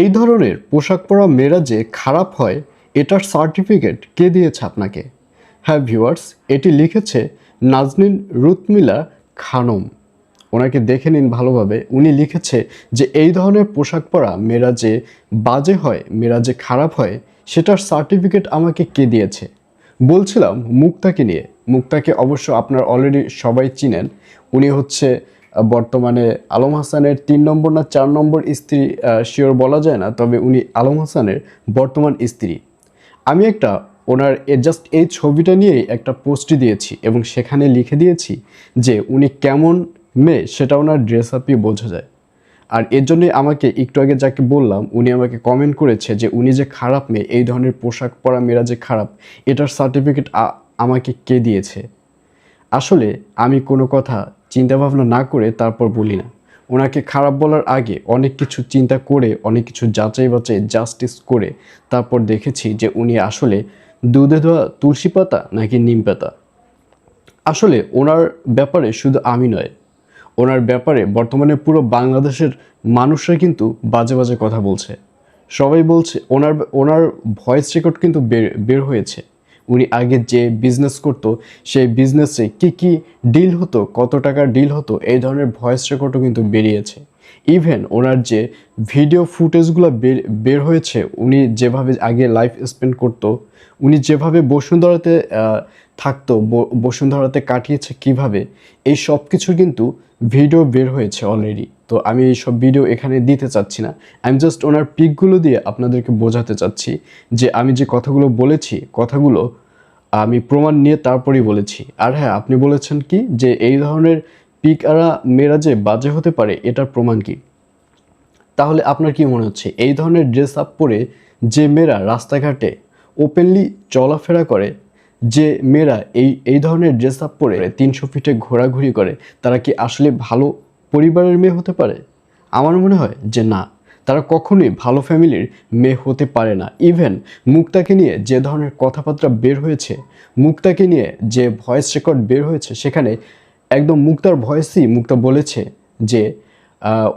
এই ধরনের পোশাক পরা মেয়েরা যে খারাপ হয়, এটার সার্টিফিকেট কে দিয়েছে আপনাকে? হ্যাঁ ভিউয়ার্স এটি লিখেছে নাজনীন রুতমিলা খানম। ওনাকে দেখে নিন ভালোভাবে। উনি লিখেছে যে, এই ধরনের পোশাক পরা মেয়েরা যে বাজে হয়, মেয়েরা যে খারাপ হয়, সেটার সার্টিফিকেট আমাকে কে দিয়েছে? বলছিলাম মুক্তাকে নিয়ে। মুক্তাকে অবশ্য আপনার অলরেডি সবাই চিনেন। উনি হচ্ছে বর্তমানে আলম হাসানের তিন নম্বর না চার নম্বর স্ত্রী শিওর বলা যায় না, তবে উনি আলম হাসানের বর্তমান স্ত্রী। আমি একটা ওনার জাস্ট এই ছবিটা নিয়েই একটা পোস্ট দিয়েছি এবং সেখানে লিখে দিয়েছি যে উনি কেমন মেয়ে, সেটা ওনার ড্রেস আপই বোঝা যায়। আর এর জন্যই আমাকে একটু আগে যাকে বললাম, উনি আমাকে কমেন্ট করেছে যে উনি যে খারাপ মেয়ে, এই ধরনের পোশাক পরা মেয়েরা যে খারাপ, এটার সার্টিফিকেট আমাকে কে দিয়েছে? আসলে আমি কোনো কথা চিন্তা ভাবনা না করে তারপর বলি না। ওনাকে খারাপ বলার আগে অনেক কিছু চিন্তা করে, অনেক কিছু যাচাই বাচাই জাস্টিস করে তারপর দেখেছি যে উনি আসলে দুধে ধোয়া তুলসী পাতা নাকি নিম পাতা। আসলে ওনার ব্যাপারে শুধু আমি নয়, ওনার ব্যাপারে বর্তমানে পুরো বাংলাদেশের মানুষরা কিন্তু বাজে বাজে কথা বলছে। সবাই বলছে, ওনার ওনার ভয়েস রেকর্ড কিন্তু বের বের হয়েছে। উনি আগে যে বিজনেস করত, সেই বিজনেসে কি কি ডিল হতো, কত টাকা ডিল হতো, এই ধরনের ভয়েস রেকর্ডও কিন্তু বেরিয়েছে। ইভেন ওনার যে ভিডিও ফুটেজগুলো বের হয়েছে, উনি যেভাবে আগে লাইফ স্পেন্ড করতো, উনি যেভাবে বসুন্ধরাতে থাকতো বসুন্ধরাতে কাটিয়েছে কীভাবে, এই সব কিছু কিন্তু ভিডিও বের হয়েছে অলরেডি তো আমি এই সব ভিডিও এখানে দিতে চাচ্ছি না। আমি জাস্ট ওনার পিকগুলো দিয়ে আপনাদেরকে বোঝাতে চাচ্ছি যে আমি যে কথাগুলো বলেছি, কথাগুলো আমি প্রমাণ নিয়ে তারপরেই বলেছি। আর হ্যাঁ আপনি বলেছেন কি? যে এই ধরনের পিক আরা মেয়েরা যে বাজে হতে পারে, এটার প্রমাণ কি? তাহলে আপনার কি মনে হচ্ছে, এই ধরনের ড্রেস আপ পরে যে মেয়েরা রাস্তাঘাটে ওপেনলি চলাফেরা করে, যে মেয়েরা এই এই ধরনের ড্রেস আপ পরে তিনশো ফিটে ঘোরাঘুরি করে, তারা কি আসলে ভালো পরিবারের মেয়ে হতে পারে? আমার মনে হয় যে না, তারা কখনোই ভালো ফ্যামিলির মেয়ে হতে পারে না। ইভেন মুক্তাকে নিয়ে যে ধরনের কথাবার্তা বের হয়েছে, মুক্তাকে নিয়ে যে ভয়েস রেকর্ড বের হয়েছে, সেখানে একদম মুক্তার ভয়েসই মুক্তা বলেছে যে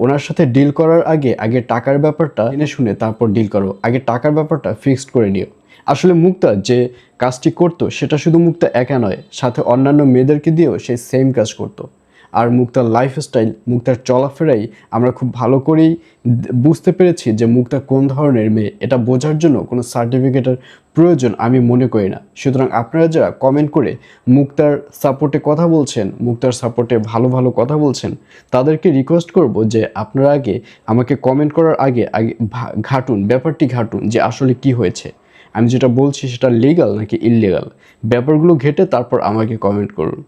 ওনার সাথে ডিল করার আগে আগে টাকার ব্যাপারটা এনে শুনে তারপর ডিল করো। আগে টাকার ব্যাপারটা ফিক্সড করে নিও। আসলে মুক্তা যে কাজটি করতো, সেটা শুধু মুক্তা একা নয়, সাথে অন্যান্য মেয়েদেরকে দিয়েও সে সেম কাজ করতো। আর মুক্তার লাইফস্টাইল মুক্তার চলাফেরাই আমরা খুব ভালো করেই বুঝতে পেরেছি যে মুক্তা কোন ধরনের মেয়ে। এটা বোঝার জন্য কোনো সার্টিফিকেটের প্রয়োজন আমি মনে করি না। সুতরাং আপনারা যারা কমেন্ট করে মুক্তার সাপোর্টে কথা বলছেন, মুক্তার সাপোর্টে ভালো ভালো কথা বলছেন, তাদেরকে রিকোয়েস্ট করব যে আপনারা আগে আমাকে কমেন্ট করার আগে আগে ঘাটুন, ব্যাপারটি ঘাটুন যে আসলে কি হয়েছে। আমি যেটা বলছি সেটা লিগাল নাকি ইললিগাল ব্যাপারগুলো ঘেটে তারপর আমাকে কমেন্ট করুন।